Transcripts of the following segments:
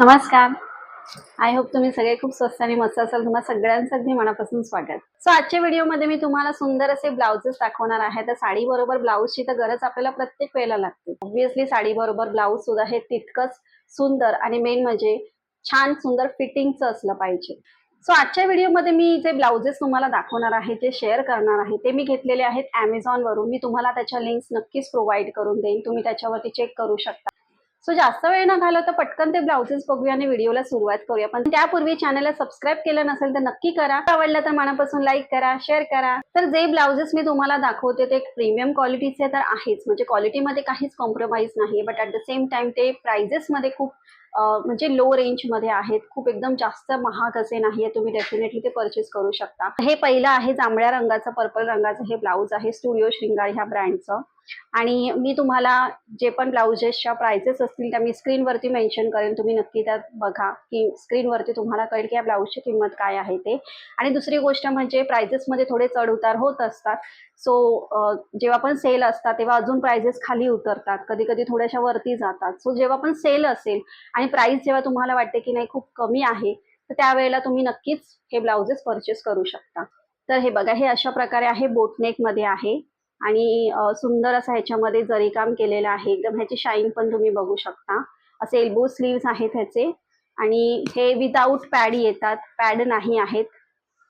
नमस्कार. I hope तुम्ही सगळे खूप स्वस्त आणि मस्त असाल. तुम्हाला सगळ्यांचं अगदी मनापासून स्वागत. सो आजच्या व्हिडिओमध्ये मी तुम्हाला सुंदर असे ब्लाउजेस दाखवणार आहे. तर साडी बरोबर ब्लाऊजची तर गरज आपल्याला प्रत्येक वेळेला लागते. ऑब्व्हियसली साडी बरोबर ब्लाऊज सुद्धा हे तितकंच सुंदर आणि मेन म्हणजे छान सुंदर फिटिंगचं असलं पाहिजे. सो आजच्या व्हिडिओमध्ये मी जे ब्लाउजेस तुम्हाला दाखवणार आहे जे शेअर करणार आहे ते मी घेतलेले आहेत अमेझॉनवरून मी तुम्हाला त्याच्या लिंक्स नक्कीच प्रोव्हाइड करून देईन. तुम्ही त्याच्यावरती चेक करू शकता. सो जास्त वेळ न घालवता पटकन ते ब्लाउजेस बघूया आणि व्हिडिओला सुरुवात करूया. पण त्यापूर्वी चॅनलला सबस्क्राईब केलं नसेल तर नक्की करा. आवडलं तर मनापासून लाईक करा शेअर करा. तर जे ब्लाउजेस मी तुम्हाला दाखवते ते प्रीमियम क्वालिटीचे तर आहेच. म्हणजे क्वालिटीमध्ये काहीच कॉम्प्रोमाइज नाही but at the same time ते प्राइजेसमध्ये खूप म्हणजे लो रेंजमध्ये आहेत. खूप एकदम जास्त महाग असे नाही तुम्ही डेफिनेटली ते परचेस करू शकता. हे पहिलं आहे जांभळ्या रंगाचं पर्पल रंगाचं हे ब्लाऊज आहे. स्टुडिओ श्रृंगार ह्या ब्रँडचं आणि मी तुम्हाला जे पण ब्लाउजेसच्या प्राइसेस असतील त्या मी स्क्रीनवरती मेन्शन करेन. तुम्ही नक्की त्यात बघा की स्क्रीनवरती तुम्हाला कळेल की या ब्लाऊजची किंमत काय आहे ते. आणि दुसरी गोष्ट म्हणजे प्राइजेसमध्ये थोडे चढ उतार होत असतात. सो जेव्हा पण सेल असतात तेव्हा अजून प्राइजेस खाली उतरतात. कधी कधी थोड्याशा वरती जातात. सो जेव्हा पण सेल असेल आणि प्राइस जेव्हा तुम्हाला वाटते की नाही खूप कमी आहे तर त्यावेळेला तुम्ही नक्कीच हे ब्लाउजेस परचेस करू शकता. तर हे बघा हे अशा प्रकारे आहे बोटनेकमध्ये आहे. आणि सुंदर असं ह्याच्यामध्ये जरीकाम केलेलं आहे. एकदम ह्याची शाईन पण तुम्ही बघू शकता. असे एल्बो स्लीव्स आहेत ह्याचे. आणि हे विदाऊट पॅड येतात. पॅड नाही आहेत.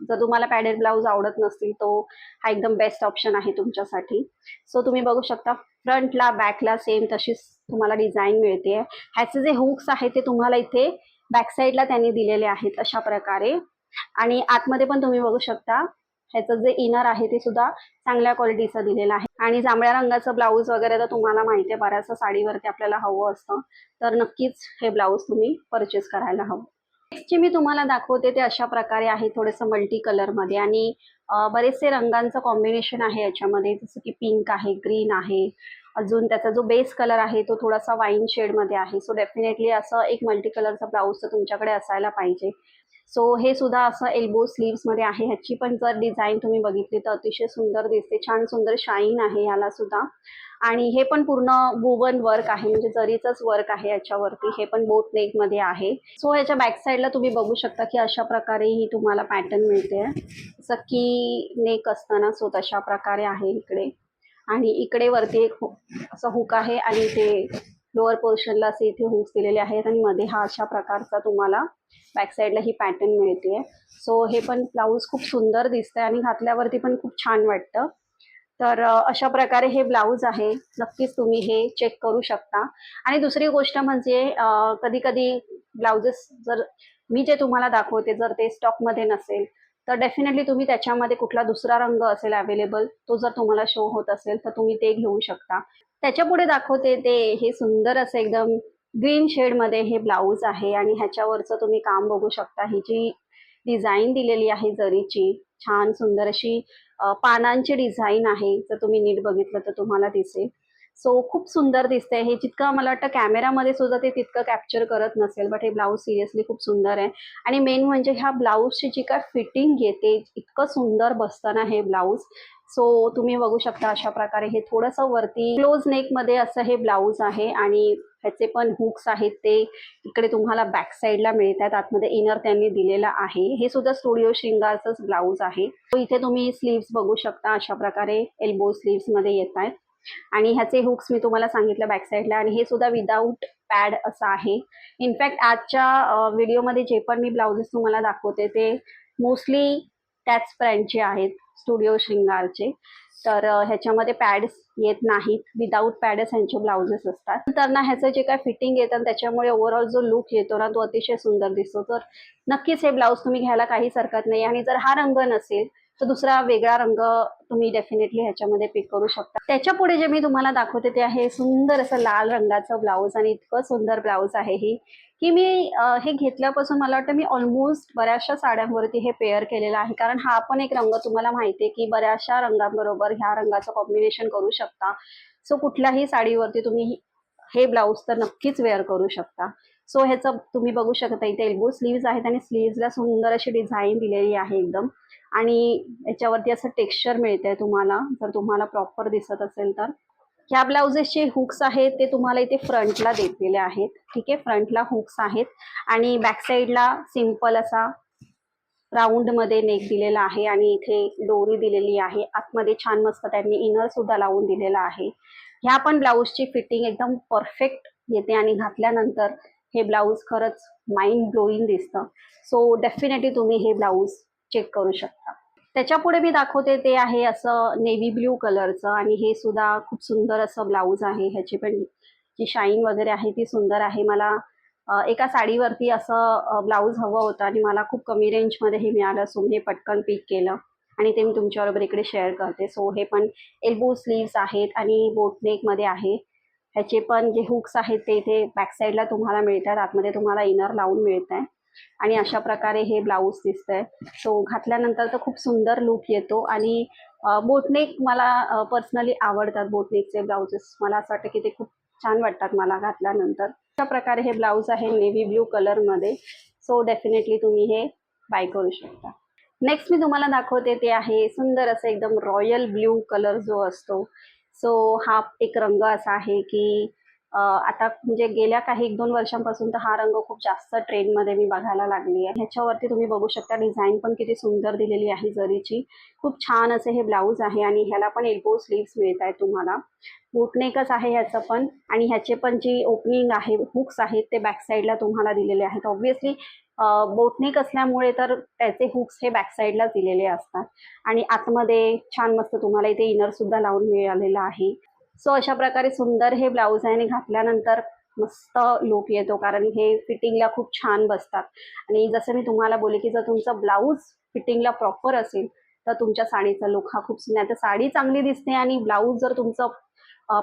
जर तुम्हाला पॅडेड ब्लाऊज आवडत नसतील तो हा एकदम बेस्ट ऑप्शन आहे तुमच्यासाठी. सो तुम्ही बघू शकता. फ्रंटला बॅकला सेम तशीच तुम्हाला डिझाईन मिळते. ह्याचे जे हुक्स आहेत ते तुम्हाला इथे बॅक साईडला त्यांनी दिलेले आहेत अशा प्रकारे. आणि आतमध्ये पण तुम्ही बघू शकता. ह्याचं जे इनर आहे ते सुद्धा चांगल्या क्वालिटीचं दिलेलं आहे. आणि जांभळ्या रंगाचं ब्लाऊज वगैरे तर तुम्हाला माहिती आहे बऱ्याचशा साडीवरती आपल्याला हवं असतं. तर नक्कीच हे ब्लाऊज तुम्ही परचेस करायला हवं. नेक्स्ट जे मी तुम्हाला दाखवते ते अशा प्रकारे आहे थोडंसं मल्टी कलरमध्ये आणि बरेचसे रंगांचं कॉम्बिनेशन आहे याच्यामध्ये. जसं की पिंक आहे ग्रीन आहे. अजून त्याचा जो बेस कलर आहे तो थोडासा वाईन शेडमध्ये आहे. सो डेफिनेटली असं एक मल्टी कलरचा ब्लाऊज तुमच्याकडे असायला पाहिजे. सो हे सुद्धा असं एल्बो स्लीव्समध्ये आहे. ह्याची पण जर डिझाईन तुम्ही बघितली तर अतिशय सुंदर दिसते. छान सुंदर शाईन आहे ह्याला सुद्धा. आणि हे पण पूर्ण वुवन वर्क आहे. म्हणजे जरीचंच वर्क आहे याच्यावरती. हे पण बोट नेकमध्ये आहे. सो ह्याच्या बॅक साईडला तुम्ही बघू शकता की अशा प्रकारे ही तुम्हाला पॅटर्न मिळते. जसं की नेक असताना सो तशा प्रकारे आहे इकडे. आणि इकडे वरती एक हु- असं हुक आहे आणि ते लोअर पोर्शनला असे इथे हुक्स दिलेले आहेत आणि मध्ये हा अशा प्रकारचा तुम्हाला बॅक साईडला ही पॅटर्न मिळते सो हे पण ब्लाऊज खूप सुंदर दिसतंय आणि घातल्यावरती पण खूप छान वाटतं. तर अशा प्रकारे हे ब्लाऊज आहे. नक्कीच तुम्ही हे चेक करू शकता. आणि दुसरी गोष्ट म्हणजे कधी कधी ब्लाउजेस जर मी जे तुम्हाला दाखवते जर ते स्टॉकमध्ये नसेल तर डेफिनेटली तुम्ही त्याच्यामध्ये कुठला दुसरा रंग असेल अवेलेबल तो जर तुम्हाला शो होत असेल तर तुम्ही ते घेऊ शकता. त्याच्या पुढे दाखवते ते हे सुंदर असं एकदम ग्रीन शेडमध्ये हे ब्लाऊज आहे आणि ह्याच्यावरचं तुम्ही काम बघू शकता. ही जी डिझाईन दिलेली आहे जरीची छान सुंदर अशी पानांची डिझाईन आहे. जर तुम्ही नीट बघितलं तर तुम्हाला दिसेल. सो खूप सुंदर दिसते हे जितकं मला वाटतं कॅमेरामध्ये सुद्धा ते तितकं कॅप्चर करत नसेल बट हे ब्लाऊज सिरियसली खूप सुंदर आहे. आणि मेन म्हणजे ह्या ब्लाऊजची जी काय फिटिंग येते इतकं सुंदर बसताना हे ब्लाऊज सो तुम्ही बघू शकता अशा प्रकारे हे थोडंसं वरती क्लोज नेकमध्ये असं हे ब्लाऊज आहे आणि ह्याचे पण हुक्स आहेत ते इकडे तुम्हाला बॅक साईडला मिळत आहेत आतमध्ये इनर त्यांनी दिलेला आहे. हे सुद्धा स्टुडिओ श्रृंगारचंच ब्लाऊज आहे. सो इथे तुम्ही स्लीव्स बघू शकता अशा प्रकारे एल्बो मध्ये येत आहेत आणि ह्याचे हुक्स मी तुम्हाला सांगितलं बॅक साईडला आणि हे सुद्धा विदाऊट पॅड असं आहे. इनफॅक्ट आजच्या व्हिडिओमध्ये जे पण मी ब्लाउजेस तुम्हाला दाखवते ते मोस्टली त्याच ब्रँडचे आहेत स्टुडिओ श्रृंगारचे तर ह्याच्यामध्ये पॅड्स येत नाहीत विदाऊट पॅडस ह्यांचे ब्लाउजेस असतात. तर ना ह्याचं जे काय फिटिंग येतं त्याच्यामुळे ओव्हरऑल जो लुक येतो ना तो अतिशय सुंदर दिसतो. तर नक्कीच हे ब्लाऊज तुम्ही घ्यायला काहीच हरकत नाही आणि जर हा रंग नसेल तर दुसरा वेगळा रंग तुम्ही डेफिनेटली ह्याच्यामध्ये पिक करू शकता. त्याच्या पुढे जे मी तुम्हाला दाखवते ते आहे सुंदर असं लाल रंगाचं ब्लाऊज आणि इतकं सुंदर ब्लाऊज आहे ही. की मी हे घेतल्यापासून मला वाटतं मी ऑलमोस्ट बऱ्याचशा साड्यांवरती हे पेअर केलेलं आहे. कारण हा पण एक रंग तुम्हाला माहिती आहे की बऱ्याचशा रंगांबरोबर ह्या रंगाचं कॉम्बिनेशन करू शकता. सो कुठल्याही साडीवरती तुम्ही हे ब्लाऊज तर नक्कीच वेअर करू शकता. सो ह्याचं तुम्ही बघू शकता इथे एल्बो स्लीव्ज आहेत आणि स्लीव्जला सुंदर अशी डिझाईन दिलेली आहे एकदम. आणि याच्यावरती असं टेक्स्चर मिळतंय तुम्हाला जर तुम्हाला प्रॉपर दिसत असेल तर. ह्या ब्लाउजेसचे हुक्स आहेत ते तुम्हाला इथे फ्रंटला देतलेले आहेत. ठीक आहे फ्रंटला हुक्स आहेत. आणि बॅक साईडला सिंपल असा राऊंडमध्ये नेक दिलेला आहे आणि इथे दोरी दिलेली आहे. आतमध्ये छान मस्त त्यांनी इनर सुद्धा लावून दिलेला आहे. ह्या पण ब्लाऊजची फिटिंग एकदम परफेक्ट येते आणि घातल्यानंतर हे ब्लाऊज खरंच माइंड ब्लोईंग दिसतं. सो डेफिनेटली तुम्ही हे ब्लाऊज चेक करू शकता. त्याच्यापुढे मी दाखवते ते आहे असं नेव्ही ब्ल्यू कलरचं आणि हे सुद्धा खूप सुंदर असं ब्लाऊज आहे. ह्याची पण जी शाईन वगैरे आहे ती सुंदर आहे. मला एका साडीवरती असं ब्लाऊज हवं होतं आणि मला खूप कमी रेंजमध्ये हे मिळालं. सो मी हे पटकन पिक केलं आणि ते मी तुमच्याबरोबर इकडे शेअर करते. सो हे पण एल्बो स्लीव्स आहेत आणि बोटनेकमध्ये आहे. ह्याचे पण जे हुक्स आहेत ते इथे बॅकसाईडला तुम्हाला मिळतात. आतमध्ये तुम्हाला इनर लावून मिळत आहे आणि अशा प्रकारे हे ब्लाऊज दिसतंय. सो घातल्यानंतर तर खूप सुंदर लुक येतो. आणि बोटनेक मला पर्सनली आवडतात बोटनेकचे ब्लाउजेस मला असं वाटतं की ते खूप छान वाटतात मला घातल्यानंतर. अशा प्रकारे हे ब्लाऊज आहे नेव्ही ब्ल्यू कलरमध्ये सो डेफिनेटली तुम्ही हे बाय करू शकता. नेक्स्ट मी तुम्हाला दाखवते ते आहे सुंदर असं एकदम रॉयल ब्ल्यू कलर जो असतो. सो हा एक रंग असा आहे की आता म्हणजे गेल्या काही एक दोन वर्षांपासून तर हा रंग खूप जास्त ट्रेंडमध्ये मी बघायला लागली आहे. ह्याच्यावरती तुम्ही बघू शकता डिझाईन पण किती सुंदर दिलेली आहे जरीची. खूप छान असे हे ब्लाऊज आहे आणि ह्याला पण एल्बो स्लीव्स मिळत आहेत तुम्हाला. बुटनेकच आहे ह्याचं पण आणि ह्याचे पण जी ओपनिंग आहे हुक्स आहेत ते बॅक साईडला तुम्हाला दिलेले आहेत. ऑब्व्हियसली बोटनेक असल्यामुळे तर त्याचे हुक्स हे बॅकसाईडला दिलेले असतात. आणि आतमध्ये छान मस्त तुम्हाला इथे इनर सुद्धा लावून मिळालेलं आहे. सो अशा प्रकारे सुंदर हे ब्लाऊज आहे आणि घातल्यानंतर मस्त लुक येतो कारण हे फिटिंगला खूप छान बसतात. आणि जसं मी तुम्हाला बोले की जर तुमचं ब्लाऊज फिटिंगला प्रॉपर असेल तर तुमच्या साडीचा लुक हा खूप सुंदर. तर साडी चांगली दिसते आणि ब्लाऊज जर तुमचं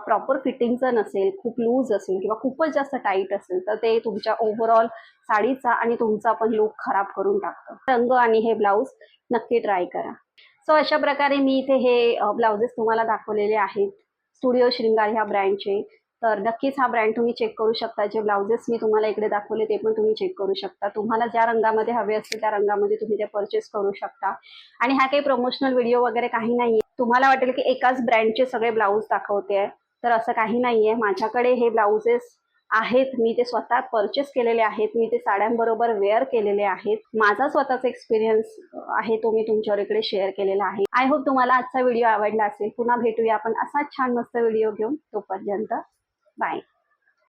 प्रॉपर फिटिंगचं नसेल खूप लूज असेल किंवा खूपच जास्त टाईट असेल तर ते तुमच्या ओव्हरऑल साडीचा आणि तुमचा पण लुक खराब करून टाकतं. रंग आणि हे ब्लाऊज नक्की ट्राय करा. सो अशा प्रकारे मी इथे हे ब्लाउजेस तुम्हाला दाखवलेले आहेत. स्टुडिओ श्रृंगार ह्या ब्रँडचे तर नक्कीच हा ब्रँड तुम्ही चेक करू शकता. जे ब्लाउजेस मी तुम्हाला इकडे दाखवले ते पण तुम्ही चेक करू शकता. तुम्हाला ज्या रंगामध्ये हवे असतील त्या रंगामध्ये तुम्ही ते परचेस करू शकता. आणि हा काही प्रमोशनल व्हिडिओ वगैरे काही नाही तुम्हाला वाटेल की एकाच ब्रँडचे सगळे ब्लाऊज दाखवते आहे तर असं काही नाही आहे माझ्याकडे हे ब्लाउजेस आहेत. मी ते स्वतः परचेस केलेले आहेत. मी ते साड्यांबरोबर वेअर केलेले आहेत. माझा स्वतःचा एक्सपिरियन्स आहे. तो मी तुमच्यावर इकडे शेअर केलेला आहे. आय होप तुम्हाला आजचा व्हिडिओ आवडला असेल. पुन्हा भेटूया आपण असाच छान मस्त व्हिडिओ घेऊन. तोपर्यंत बाय